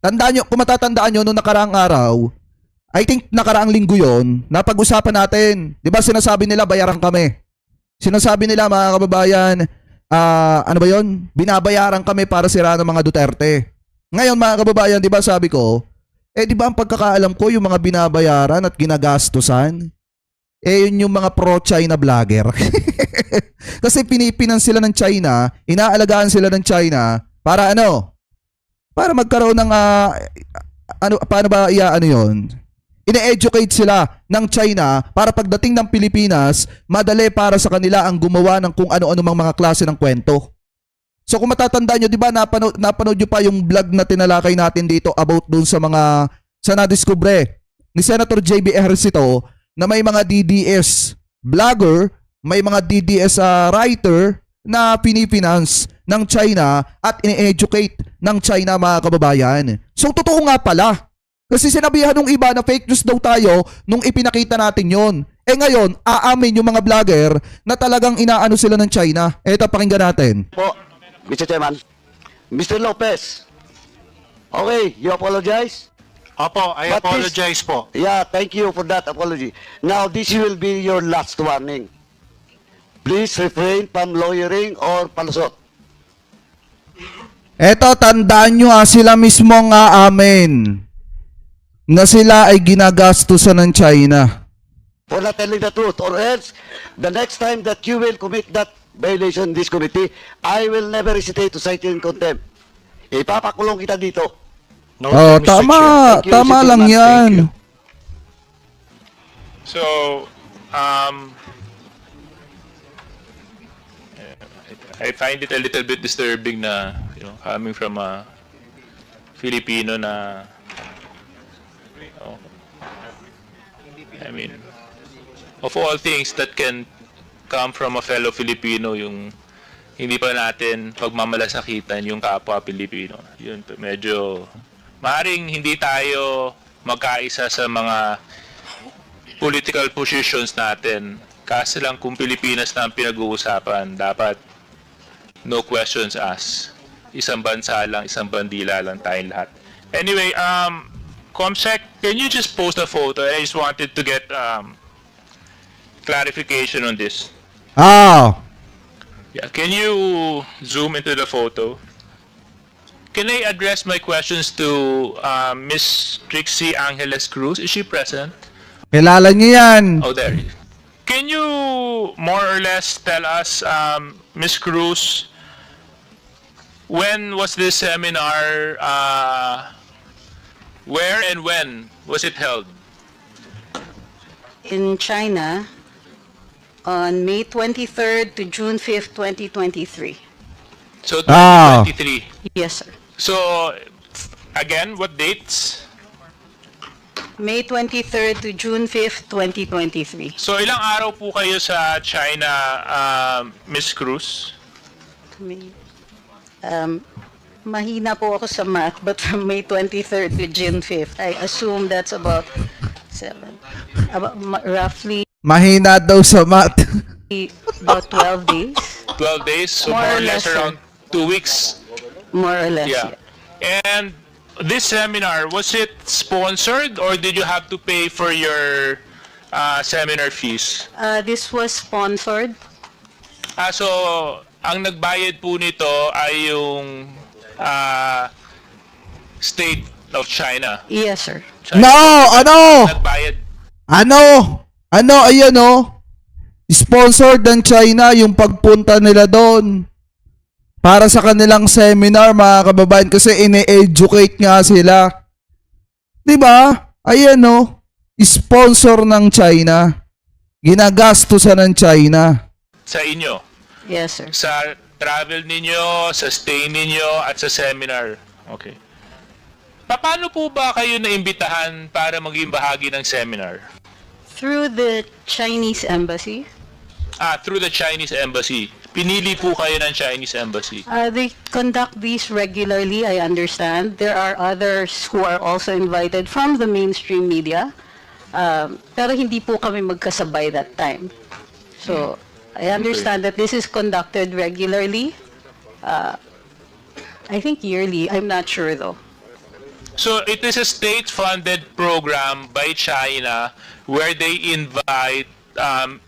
Tandaan nyo, kung matatandaan nyo, noong nakaraang araw, I think nakaraang linggo yon, napag-usapan natin. Di ba sinasabi nila, bayaran kami. Sinasabi nila, mga kababayan, ah, ano ba yon? Binabayaran kami para sira ng mga Duterte. Ngayon, mga kababayan, di ba sabi ko, eh di ba ang pagkakaalam ko, yung mga binabayaran at ginagastusan, eh yun yung mga pro-China vlogger. Kasi pinipinan sila ng China, inaalagaan sila ng China para ano? Para magkaroon ng ah, ano paano ba iya ano 'yon? Ine-educate sila ng China para pagdating ng Pilipinas, madali para sa kanila ang gumawa ng kung ano-ano mang mga klase ng kwento. So kung matatandaan nyo, di ba napanood, napanood nyo pa yung vlog na tinalakay natin dito about dun sa mga sa nadiskubre ni Senator JB Ejercito na may mga DDS vlogger, may mga DDS ah, writer na pinifinance ng China at ini-educate ng China mga kababayan. So totoo nga pala. Kasi sinabihan ng iba na fake news daw tayo nung ipinakita natin yon. Eh ngayon, aamin yung mga vlogger na talagang inaano sila ng China. Eto, pakinggan natin. Po, Mr. Chairman. Mr. Lopez. Okay, you apologize? Opo, I But this- apologize po. Yeah, thank you for that apology. Now, this will be your last warning. Please refrain from lawyering or palusot. Eto, tandaan nyo ha, sila mismo nga amin na sila ay ginagastusan ng China. For not telling the truth. Or else, the next time that you will commit that violation in this committee, I will never hesitate to cite you in contempt. Ipapakulong kita dito. No, Oh, Mr. tama, you, tama lang yan. So, um, I find it a little bit disturbing na, you know, coming from a Filipino na, oh, I mean, of all things that can come from a fellow Filipino, yung hindi pa natin pagmamalasakitan yung kapwa Pilipino. Yun, medyo, maaaring hindi tayo magkaisa sa mga political positions natin. Kasi lang kung Pilipinas na ang pinag-uusapan, dapat no questions asked. Isang bansa lang, isang bandila lang tayong lahat. Anyway, um, Comsec, can you just post a photo? I just wanted to get um, clarification on this. Ah, Yeah, can you zoom into the photo? Can I address my questions to um, Miss Trixie Angeles Cruz? Is she present? kilala nyo yan. Oh, there. Can you more or less tell us, um, Ms. Cruz, when was this seminar, uh, where and when was it held? in China on May 23rd to June 5th, 2023. So, Ah. 2023. Yes, sir. So, again, what dates? May 23rd to June 5th, 2023. So, ilang araw po kayo sa China, um, Ms. Cruz? May, um, mahina po ako sa math, but from May 23rd to June 5th, I assume that's about seven, about ma- roughly Mahina daw sa math. about 12 days, 12 days, so More more, or or less around two weeks. more or less. Yeah. And this seminar, was it sponsored or did you have to pay for your uh, seminar fees? Uh, this was sponsored. Ah, so, ang nagbayad po nito ay yung ah, state of China. Yes, sir. China No, ano? Nagbayad. Ano? Ano, ayan oh. Sponsored ng China yung pagpunta nila doon. Para sa kanilang seminar, mga kababayan, kasi ine-educate nga sila. 'Di ba? Ayan oh. Sponsor ng China. Ginagastusan ng China. Sa inyo. Yes, sir. Sa travel ninyo, sa stay ninyo, at sa seminar. Okay. Pa- Paano po ba kayo naimbitahan para maging bahagi ng seminar? Through the Chinese embassy. Ah, through the Chinese embassy. Pinili po kayo ng Chinese embassy. Uh, they conduct these regularly, I understand. There are others who are also invited from the mainstream media. Um, pero hindi po kami magkasabay that time. So, I understand that this is conducted regularly. Uh, I think yearly. I'm not sure though. So it is a state-funded program by China where they invite um,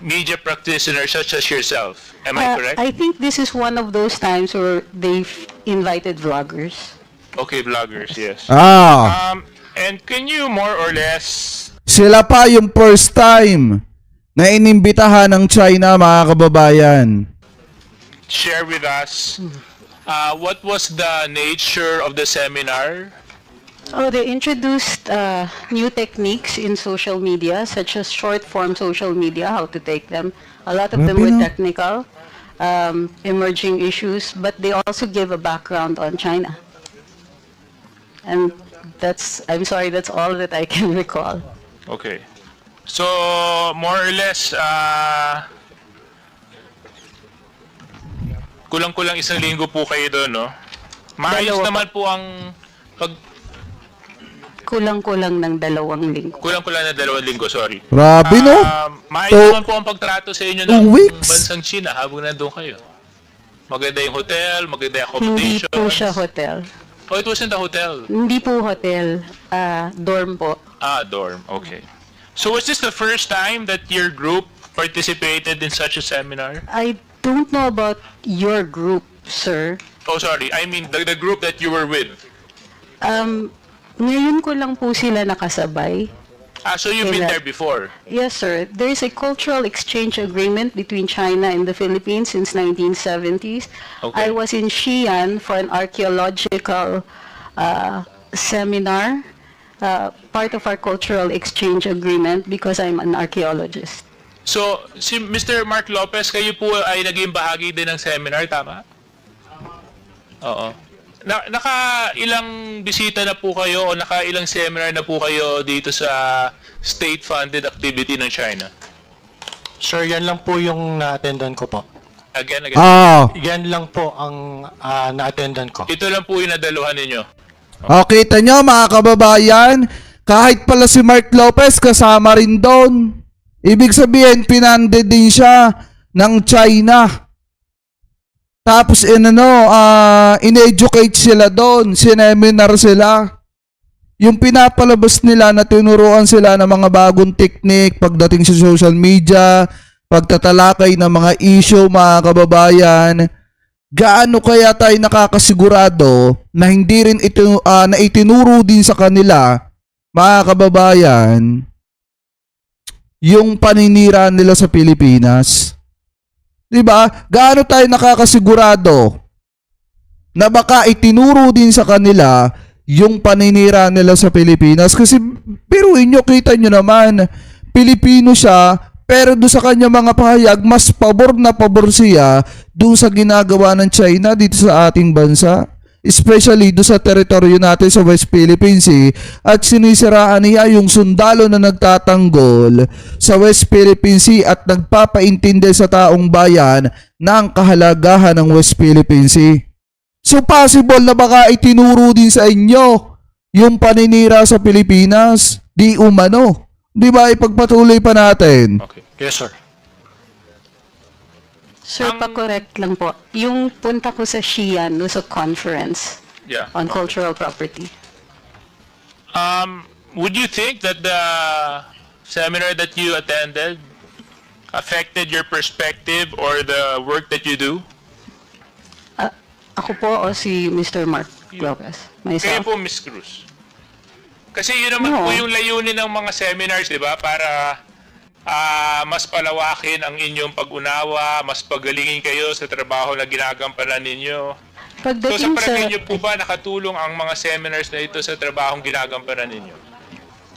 media practitioners such as yourself. Am I Uh, correct? I think this is one of those times where they've invited vloggers. Okay, vloggers, yes. Ah, Um, and can you more or less sila pa yung first time na inimbitahan ng China, mga kababayan. share with us uh, what was the nature of the seminar? Oh, they introduced uh, new techniques in social media, such as short-form social media, how to take them. A lot of them were technical, um, emerging issues, but they also gave a background on China. And that's, I'm sorry, that's all that I can recall. Okay. So, more or less, uh, kulang-kulang isang linggo po kayo doon, no? Maayos Dalawa naman po ang pag Kulang-kulang ng dalawang linggo. kulang-kulang na dalawang linggo, sorry. Grabe, no? Ah, maayos Two- naman po ang pagtrato sa inyo two ng weeks? bansang China habang nandun kayo. Maganda yung hotel, maganda yung Hindi accommodation. po siya hotel. Oh, it wasn't a hotel. Hindi po hotel, ah, dorm po. Ah, dorm. Okay. So was this the first time that your group participated in such a seminar? I don't know about your group, sir. Oh, sorry. I mean, the, the group that you were with. Um, ngayon ko lang po sila nakasabay. Ah, so you've been Kailan? there before? Yes, sir. There is a cultural exchange agreement between China and the Philippines since 1970s. Okay. I was in Xi'an for an archaeological uh, seminar, uh, part of our cultural exchange agreement because I'm an archaeologist. So, si Mr. Mark Lopez, kayo po ay naging bahagi din ng seminar, tama? Oo. Na, naka ilang bisita na po kayo o naka ilang seminar na po kayo dito sa state-funded activity ng China? Sir, yan lang po yung na-attendan ko po. Again, again. Ah, Yan lang po ang ah, na-attendan ko. Ito lang po yung nadaluhan ninyo. Oh, kita nyo, mga kababayan, kahit pala si Mark Lopez kasama rin doon. Ibig sabihin, pinanded din siya ng China. Tapos, in, ano, ah, in-educate sila doon. Sineminar sila. Yung pinapalabas nila na tinuruan sila ng mga bagong technique pagdating sa social media, pagtatalakay ng mga issue, mga kababayan, gaano kaya tayo nakakasigurado na hindi rin ito, ah, na itinuro din sa kanila, mga kababayan, yung paninira nila sa Pilipinas? 'Di ba? Gaano tayo nakakasigurado na baka itinuro din sa kanila yung paninira nila sa Pilipinas kasi biruin nyo, kita nyo naman Pilipino siya pero doon sa kanya mga pahayag mas pabor na pabor siya doon sa ginagawa ng China dito sa ating bansa especially doon sa teritoryo natin sa West Philippine Sea at sinisiraan niya yung sundalo na nagtatanggol sa West Philippine Sea at nagpapaintindi sa taong bayan ng kahalagahan ng West Philippine Sea. So possible na baka itinuro din sa inyo yung paninira sa Pilipinas. Di umano. Di ba ipagpatuloy pa natin? Okay. Yes, sir. Sir, pa-correct lang po. Yung punta ko sa Xi'an was a conference Yeah. on cultural property. Um, would you think that the seminar that you attended affected your perspective or the work that you do? Ako po o si Mr. Mark Lopez? Kayo Myself? po, Miss Cruz. Kasi yun naman No. po yung layunin ng mga seminars, di ba? Para ah, mas palawakin ang inyong pag-unawa, mas pagalingin kayo sa trabaho na ginagampanan ninyo. So sa Pagdating palagay niyo po ba nakatulong ang mga seminars na ito sa trabahong ginagampanan ninyo?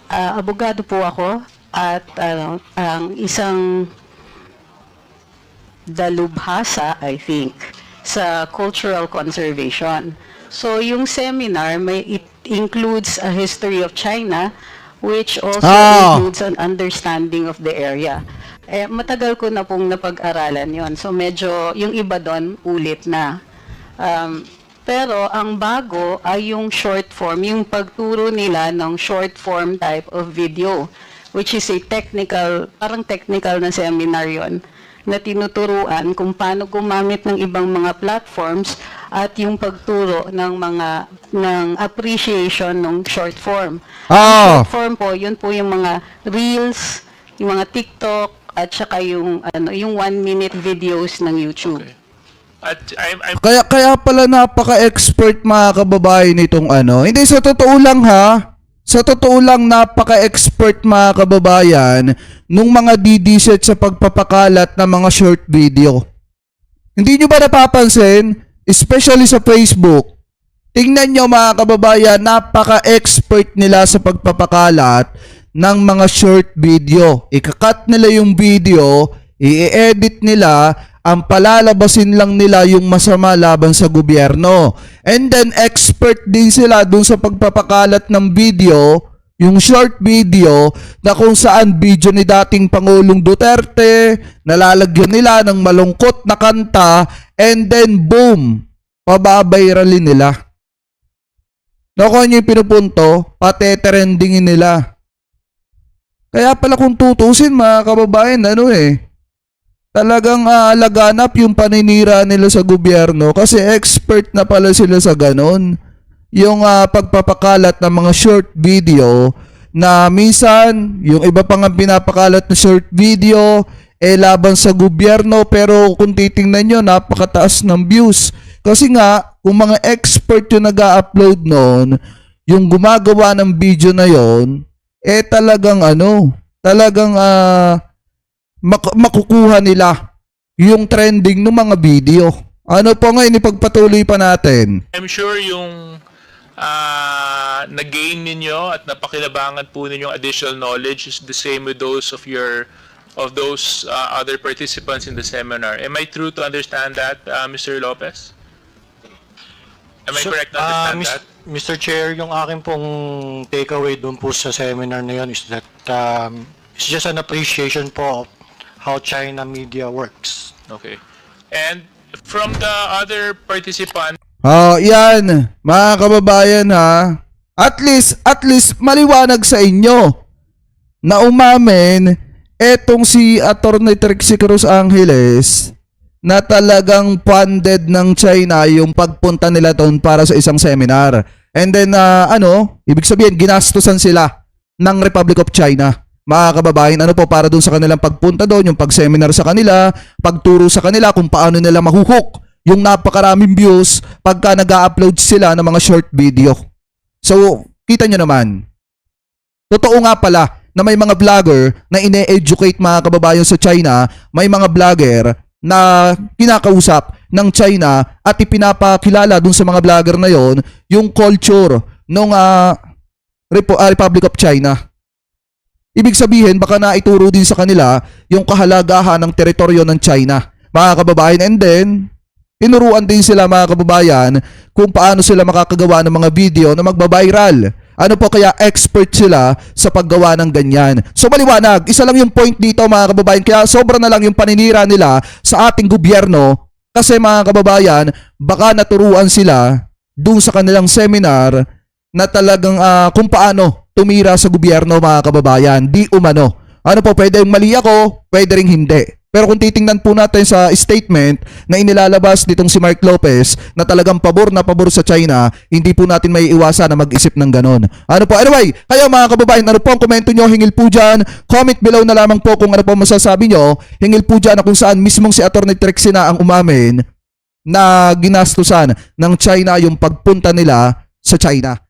Ah, abogado po ako at ano, ang isang dalubhasa, I think, sa cultural conservation. So yung seminar may it includes a history of China which also Ah. includes an understanding of the area. Eh, matagal ko na pong napag-aralan yon. So medyo yung iba doon ulit na. Um, pero ang bago ay yung short form, yung pagturo nila ng short form type of video, which is a technical, parang technical na seminar yon na tinuturuan kung paano gumamit ng ibang mga platforms at yung pagturo ng mga ng appreciation ng short form. Ah, Short form po, yun po yung mga reels, yung mga TikTok at saka yung ano, yung one minute videos ng YouTube. At I'm, I'm Kaya kaya pala napaka-expert mga kababayan nitong ano. Hindi sa totoo lang ha. Sa totoo lang napaka-expert mga kababayan nung mga DDZ sa pagpapakalat ng mga short video. Hindi nyo ba napapansin? Especially sa Facebook. Tingnan nyo mga kababayan, napaka-expert nila sa pagpapakalat ng mga short video. Ikakat nila yung video, i-edit nila, ang palalabasin lang nila yung masama laban sa gobyerno. And then expert din sila dun sa pagpapakalat ng video, yung short video na kung saan video ni dating Pangulong Duterte, nalalagyan nila ng malungkot na kanta, and then boom, pababayralin nila. Nakuha niyo yung pinupunto, patetrendingin nila. Kaya pala kung tutusin mga kababayan, ano eh, talagang uh, laganap yung paninira nila sa gobyerno kasi expert na pala sila sa ganon. Yung ah, pagpapakalat ng mga short video na minsan yung iba pang ang pinapakalat na short video eh laban sa gobyerno pero kung titingnan nyo napakataas ng views. Kasi nga kung mga expert yung nag upload noon yung gumagawa ng video na yon eh talagang ano, talagang ah mak- makukuha nila yung trending ng mga video. Ano po ngayon, ipagpatuloy pa natin. I'm sure yung ah na-gain ninyo at napakinabangan po ninyong additional knowledge is the same with those of your of those ah, other participants in the seminar. Am I true to understand that, ah, Mr. Lopez? Am I So, correct to ah, understand Mis- that? Mr. Chair, yung akin pong takeaway doon po sa seminar na yun is that um, it's just an appreciation po of how China media works. Okay. And from the other participants, Oh, yan. Mga kababayan ha. At least, at least maliwanag sa inyo na umamin etong si Atty. Trixie Cruz Angeles na talagang funded ng China yung pagpunta nila doon para sa isang seminar. And then, ah, ano, ibig sabihin, ginastusan sila ng Republic of China. Mga kababayan, ano po para doon sa kanilang pagpunta doon, yung pag-seminar sa kanila, pagturo sa kanila kung paano nila mahuhook yung napakaraming views pagka nag upload sila ng mga short video. So, kita nyo naman. Totoo nga pala na may mga vlogger na ine-educate mga kababayan sa China, may mga vlogger na kinakausap ng China at ipinapakilala dun sa mga vlogger na yon yung culture ng Republic of China. Ibig sabihin, baka naituro din sa kanila yung kahalagahan ng teritoryo ng China. Mga kababayan, and then, tinuruan din sila mga kababayan kung paano sila makakagawa ng mga video na magbabiral. Ano po kaya expert sila sa paggawa ng ganyan. So maliwanag, isa lang yung point dito mga kababayan. Kaya sobra na lang yung paninira nila sa ating gobyerno kasi mga kababayan, baka naturuan sila dun sa kanilang seminar na talagang ah, kung paano tumira sa gobyerno mga kababayan. Di umano. Ano po, pwede mali ako, pwede ring hindi. Pero kung titingnan po natin sa statement na inilalabas nitong si Mark Lopez na talagang pabor na pabor sa China, hindi po natin may iwasan na mag-isip ng ganon. Ano po? Anyway, kayo mga kababayan, ano po ang komento nyo? Hingil po dyan. Comment below na lamang po kung ano po masasabi nyo. Hingil po dyan na kung saan mismong si Atty. Trixie na ang umamin na ginastusan ng China yung pagpunta nila sa China.